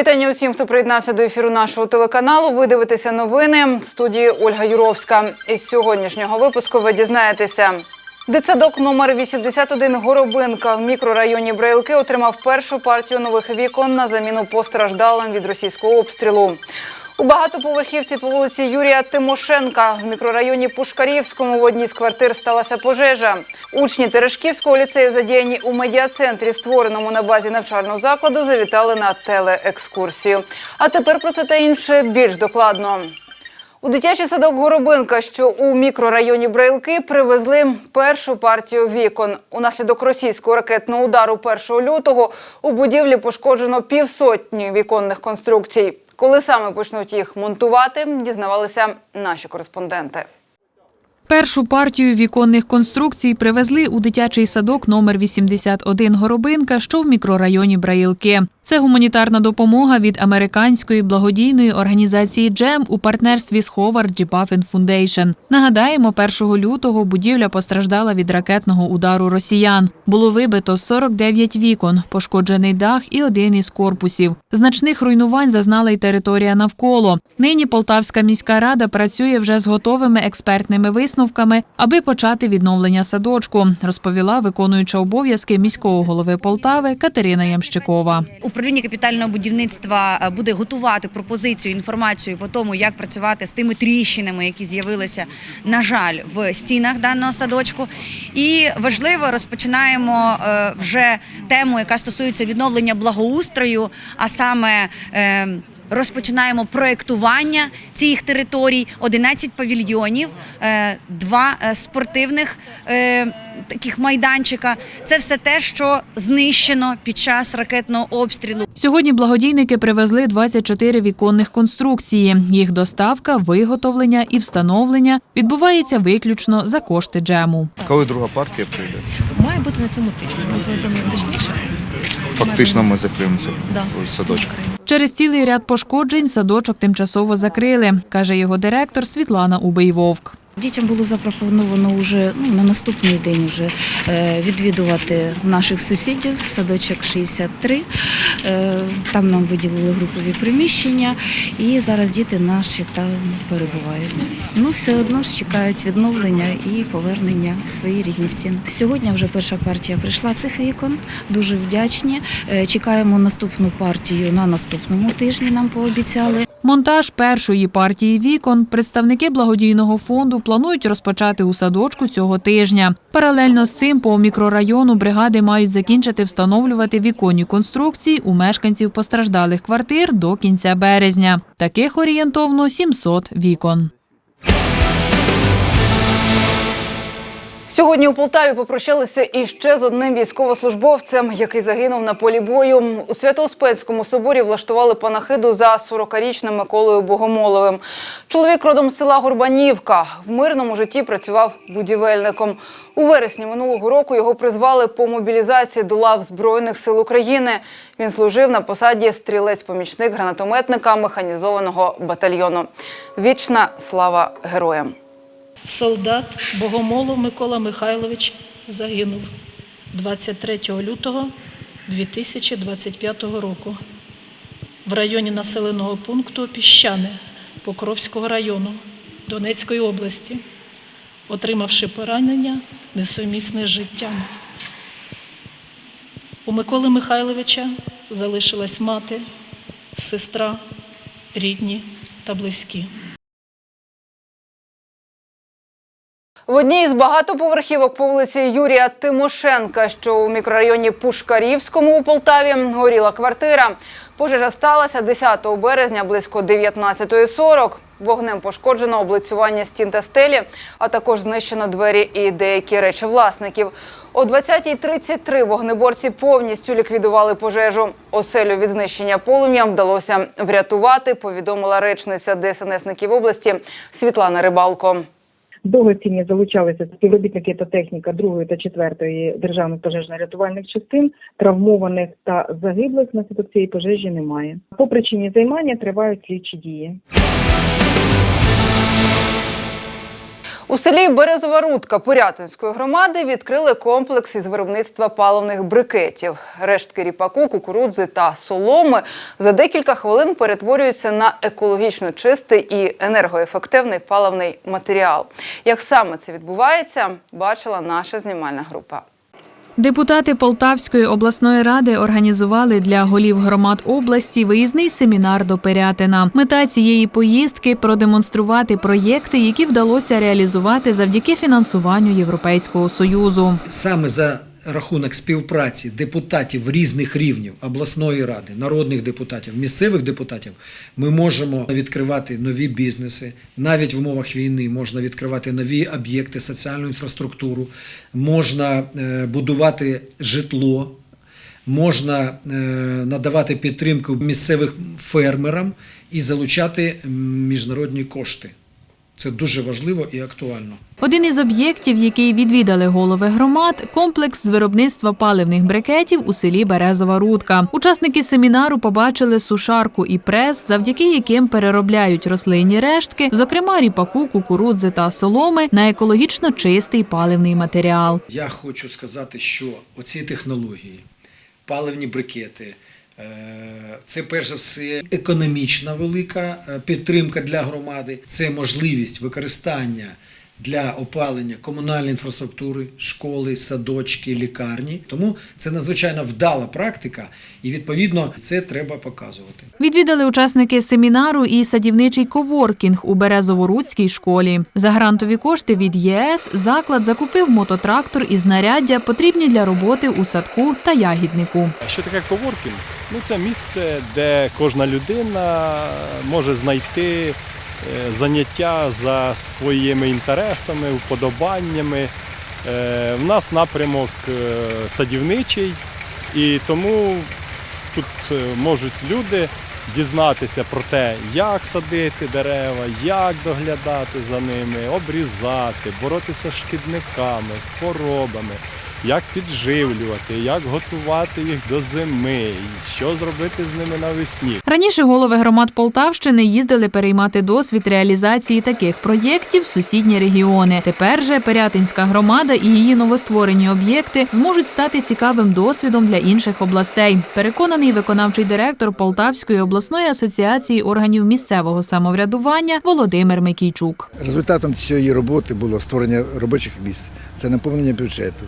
вітання усім, хто приєднався до ефіру нашого телеканалу. Ви дивитеся новини в студії Ольга Юровська. Із сьогоднішнього випуску ви дізнаєтеся. Дитсадок номер 81 Горобинка в мікрорайоні Брайлки отримав першу партію нових вікон на заміну постраждалим від російського обстрілу. У багатоповерхівці по вулиці Юрія Тимошенка в мікрорайоні Пушкарівському в одній з квартир сталася пожежа. Учні Терешківського ліцею, задіяні у медіа-центрі, створеному на базі навчального закладу, завітали на телеекскурсію. А тепер про це та інше більш докладно. У дитячий садок Горобинка, що у мікрорайоні Брейлки, привезли першу партію вікон. Унаслідок російського ракетного удару 1 лютого у будівлі пошкоджено півсотні віконних конструкцій. Коли саме почнуть їх монтувати, дізнавалися наші кореспонденти. Першу партію віконних конструкцій привезли у дитячий садок номер 81 Горобинка, що в мікрорайоні Браїлки. Це гуманітарна допомога від американської благодійної організації Джем у партнерстві з G. Buffett Foundation. Нагадаємо, 1 лютого будівля постраждала від ракетного удару росіян. Було вибито 49 вікон, пошкоджений дах і один із корпусів. Значних руйнувань зазнала й територія навколо. Нині Полтавська міська рада працює вже з готовими експертними висновками, аби почати відновлення садочку, розповіла виконуюча обов'язки міського голови Полтави Катерина Ямщикова. Управління капітального будівництва е, буде готувати пропозицію, інформацію по тому, як працювати з тими тріщинами, які з'явилися, на жаль, в стінах даного садочку. І важливо розпочинаємо е, вже тему, яка стосується відновлення благоустрою, а саме. Розпочинаємо проєктування цих територій, 11 павільйонів, е, два е, спортивних е, таких майданчика. Це все те, що знищено під час ракетного обстрілу. Сьогодні благодійники привезли 24 віконних конструкції. Їх доставка, виготовлення і встановлення відбувається виключно за кошти джему. Коли друга партія прийде? Має бути на цьому тижні. Ми повідомимо точніше. Фактично ми закриємо Да. садочок. Через цілий ряд пошкоджень садочок тимчасово закрили, каже його директор Світлана Убий-Вовк. Дітям було запропоновано вже ну, на наступний день вже е, відвідувати наших сусідів, садочок 63. Е, там нам виділили групові приміщення, і зараз діти наші там перебувають. Ну, все одно ж чекають відновлення і повернення в свої рідні стіни. Сьогодні вже перша партія прийшла цих вікон. Дуже вдячні. Е, чекаємо наступну партію на наступному тижні. Нам пообіцяли. Монтаж першої партії вікон представники благодійного фонду планують розпочати у садочку цього тижня. Паралельно з цим по мікрорайону бригади мають закінчити встановлювати віконні конструкції у мешканців постраждалих квартир до кінця березня. Таких орієнтовно 700 вікон. Сьогодні у Полтаві попрощалися іще з одним військовослужбовцем, який загинув на полі бою. У Свято-Успенському соборі влаштували панахиду за 40-річним Миколою Богомоловим. Чоловік родом з села Горбанівка. В мирному житті працював будівельником. У вересні минулого року його призвали по мобілізації до лав Збройних сил України. Він служив на посаді стрілець-помічник гранатометника механізованого батальйону. Вічна слава героям! Солдат Богомолов Микола Михайлович загинув 23 лютого 2025 року в районі населеного пункту Піщане Покровського району Донецької області, отримавши поранення несумісне з життям. У Миколи Михайловича залишилась мати, сестра, рідні та близькі. В одній із багатоповерхівок по вулиці Юрія Тимошенка, що у мікрорайоні Пушкарівському у Полтаві, горіла квартира. Пожежа сталася 10 березня близько 19.40. Вогнем пошкоджено облицювання стін та стелі, а також знищено двері і деякі речі власників. О 20.33 вогнеборці повністю ліквідували пожежу. Оселю від знищення полум'ям вдалося врятувати, повідомила речниця ДСНСників області Світлана Рибалко. До гостині залучалися співробітники та техніка 2 та 4 державних пожежно-рятувальних частин. Травмованих та загиблих внаслідок цієї пожежі немає. По причині займання тривають слідчі дії. У селі Березова Рудка Порятинської громади відкрили комплекс із виробництва паливних брикетів. Рештки ріпаку, кукурудзи та соломи за декілька хвилин перетворюються на екологічно чистий і енергоефективний паливний матеріал. Як саме це відбувається, бачила наша знімальна група. Депутати Полтавської обласної ради організували для голів громад області виїзний семінар до Пирятина. Мета цієї поїздки продемонструвати проєкти, які вдалося реалізувати завдяки фінансуванню Європейського союзу. саме за рахунок співпраці депутатів різних рівнів обласної ради, народних депутатів, місцевих депутатів, ми можемо відкривати нові бізнеси. Навіть в умовах війни можна відкривати нові об'єкти, соціальну інфраструктуру, можна е, будувати житло. Можна е, надавати підтримку місцевих фермерам і залучати міжнародні кошти. Це дуже важливо і актуально. Один із об'єктів, який відвідали голови громад, комплекс з виробництва паливних брикетів у селі Березова Рудка. Учасники семінару побачили сушарку і прес, завдяки яким переробляють рослинні рештки, зокрема ріпаку, кукурудзи та соломи, на екологічно чистий паливний матеріал. Я хочу сказати, що оці технології, паливні брикети, це перш за все економічна велика е, підтримка для громади, це можливість використання для опалення комунальної інфраструктури, школи, садочки, лікарні. Тому це надзвичайно вдала практика, і відповідно це треба показувати. Відвідали учасники семінару і садівничий коворкінг у Березово-Рудській школі. За грантові кошти від ЄС заклад закупив мототрактор і знаряддя, потрібні для роботи у садку та ягіднику. Що таке коворкінг? Ну, це місце, де кожна людина може знайти заняття за своїми інтересами, вподобаннями. Е, В нас напрямок е, садівничий, і тому тут е, можуть люди дізнатися про те, як садити дерева, як доглядати за ними, обрізати, боротися з шкідниками, з хворобами, як підживлювати, як готувати їх до зими, що зробити з ними навесні. Раніше голови громад Полтавщини їздили переймати досвід реалізації таких проєктів в сусідні регіони. Тепер же Пирятинська громада і її новостворені об'єкти зможуть стати цікавим досвідом для інших областей. Переконаний виконавчий директор Полтавської обласної асоціації органів місцевого самоврядування Володимир Микійчук. Результатом цієї роботи було створення робочих місць, це наповнення бюджету,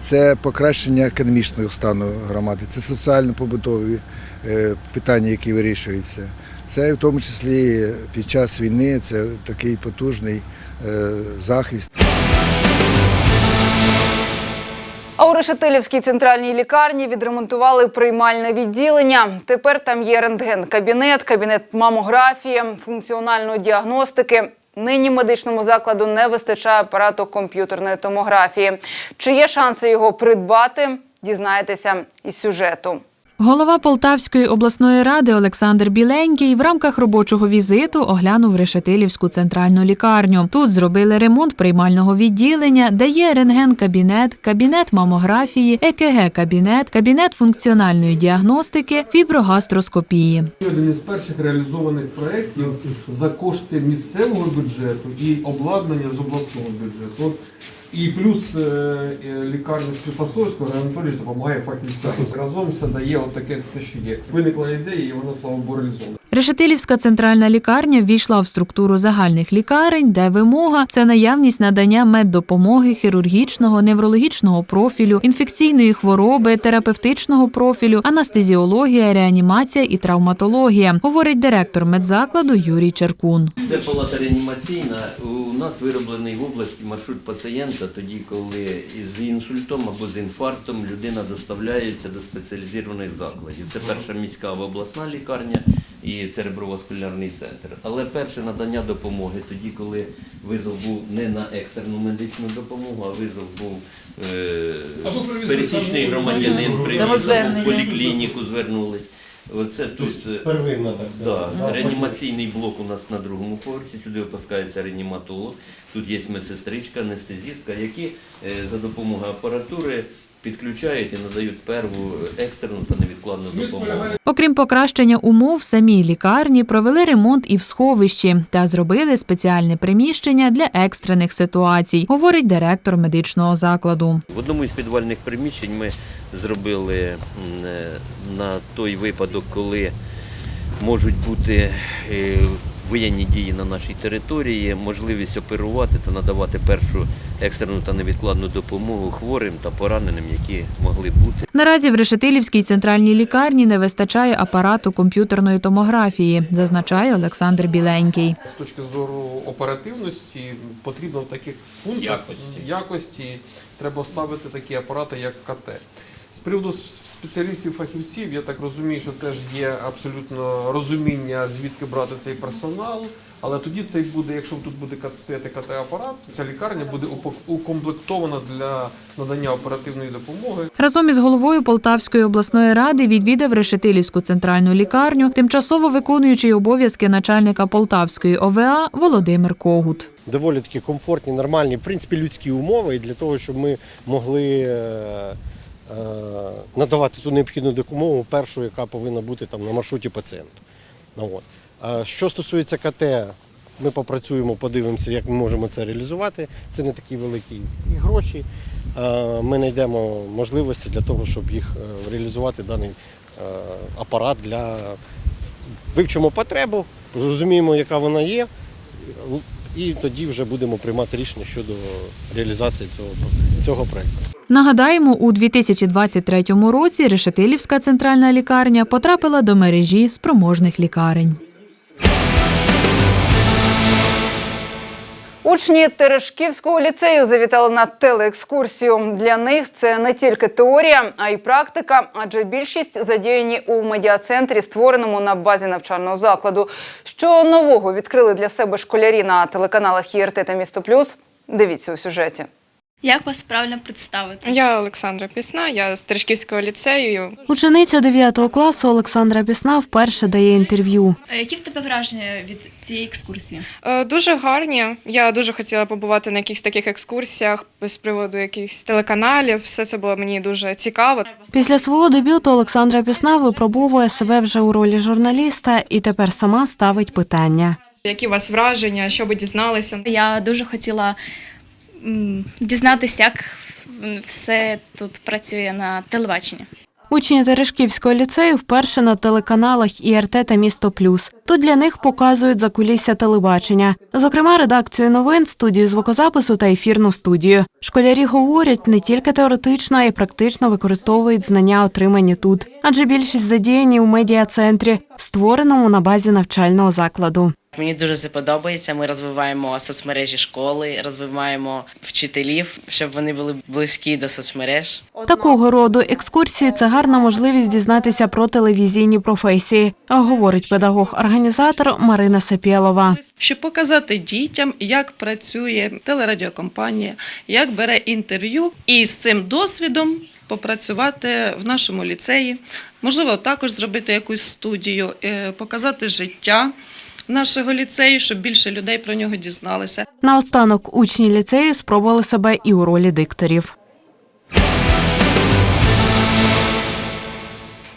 це покращення економічного стану громади, це соціально-побутові е, питання, які вирішуються. Це в тому числі під час війни це такий потужний е, захист. А у Решетилівській центральній лікарні відремонтували приймальне відділення. Тепер там є рентген-кабінет, кабінет мамографії, функціональної діагностики. Нині медичному закладу не вистачає апарату комп'ютерної томографії. Чи є шанси його придбати? Дізнаєтеся із сюжету. Голова Полтавської обласної ради Олександр Біленький в рамках робочого візиту оглянув Решетилівську центральну лікарню. Тут зробили ремонт приймального відділення, де є рентген-кабінет, кабінет мамографії, ЕКГ-кабінет, кабінет функціональної діагностики, фіброгастроскопії. Один із перших реалізованих проєктів за кошти місцевого бюджету і обладнання з обласного бюджету. І плюс е, е, лікарня Склифасовського Анатолій допомагає фахівцям. Разом все дає от таке те, що є. Виникла ідея, і вона слава Богу реалізована. Решетилівська центральна лікарня ввійшла в структуру загальних лікарень, де вимога це наявність надання меддопомоги хірургічного, неврологічного профілю, інфекційної хвороби, терапевтичного профілю, анестезіологія, реанімація і травматологія, говорить директор медзакладу Юрій Черкун. Це палата реанімаційна. У нас вироблений в області маршрут пацієнта тоді, коли з інсультом або з інфарктом людина доставляється до спеціалізованих закладів. Це перша міська обласна лікарня і цереброваскулярний центр. Але перше надання допомоги тоді, коли визов був не на екстрену медичну допомогу, а визов був е, пересічний громадянин, приїхав в поліклініку, звернулись. Оце тут е, Первинна, так Да, реанімаційний блок у нас на другому поверсі. Сюди опускається реаніматолог. Тут є медсестричка, анестезістка, які е, за допомогою апаратури підключають і надають перву екстрену та невідкладну допомогу. Окрім покращення умов, самій лікарні провели ремонт і в сховищі та зробили спеціальне приміщення для екстрених ситуацій, говорить директор медичного закладу. В одному із підвальних приміщень ми зробили е, на той випадок, коли можуть бути е, воєнні дії на нашій території, можливість оперувати та надавати першу екстрену та невідкладну допомогу хворим та пораненим, які могли бути. Наразі в Решетилівській центральній лікарні не вистачає апарату комп'ютерної томографії, зазначає Олександр Біленький. З точки зору оперативності потрібно в таких пунктах Якості. якості треба ставити такі апарати, як КТ. З приводу спеціалістів, фахівців, я так розумію, що теж є абсолютно розуміння, звідки брати цей персонал. Але тоді це буде, якщо тут буде стояти КТ-апарат, ця лікарня буде укомплектована для надання оперативної допомоги. Разом із головою Полтавської обласної ради відвідав Решетилівську центральну лікарню, тимчасово виконуючий обов'язки начальника Полтавської ОВА Володимир Когут. доволі такі комфортні, нормальні, в принципі, людські умови і для того, щоб ми могли е, надавати ту необхідну допомогу, першу, яка повинна бути там на маршруті пацієнту. Ну, от. Що стосується КТ, ми попрацюємо, подивимося, як ми можемо це реалізувати. Це не такі великі і гроші. Е, Ми знайдемо можливості для того, щоб їх е, реалізувати даний е, апарат для вивчимо потребу, зрозуміємо, яка вона є, і тоді вже будемо приймати рішення щодо реалізації цього, цього проєкту. Нагадаємо, у 2023 році Решетилівська центральна лікарня потрапила до мережі спроможних лікарень. Учні Терешківського ліцею завітали на телеекскурсію. Для них це не тільки теорія, а й практика, адже більшість задіяні у медіа-центрі, створеному на базі навчального закладу. Що нового відкрили для себе школярі на телеканалах ІРТ та Місто Плюс? Дивіться у сюжеті. Як вас правильно представити? Я Олександра Пісна, я з Терешківського ліцею. Учениця 9 класу Олександра Пісна вперше дає інтерв'ю. Які в тебе враження від цієї екскурсії? Е, Дуже гарні. Я дуже хотіла побувати на якихось таких екскурсіях з приводу якихось телеканалів. Все це було мені дуже цікаво. Після свого дебюту Олександра Пісна випробовує себе вже у ролі журналіста і тепер сама ставить питання. Які у вас враження, що ви дізналися? Я дуже хотіла дізнатися, як все тут працює на телебаченні. Учні Терешківського ліцею вперше на телеканалах ІРТ та Місто Плюс. Тут для них показують закулісся телебачення, зокрема редакцію новин, студію звукозапису та ефірну студію. Школярі говорять, не тільки теоретично, а й практично використовують знання, отримані тут, адже більшість задіяні у медіа-центрі, створеному на базі навчального закладу. Мені дуже це подобається. Ми розвиваємо соцмережі школи, розвиваємо вчителів, щоб вони були близькі до соцмереж. Такого роду екскурсії це гарна можливість дізнатися про телевізійні професії, говорить педагог-організатор Марина Сапєлова. щоб показати дітям, як працює телерадіокомпанія, як бере інтерв'ю, і з цим досвідом попрацювати в нашому ліцеї. Можливо, також зробити якусь студію, е, показати життя нашого ліцею, щоб більше людей про нього дізналися. Наостанок учні ліцею спробували себе і у ролі дикторів.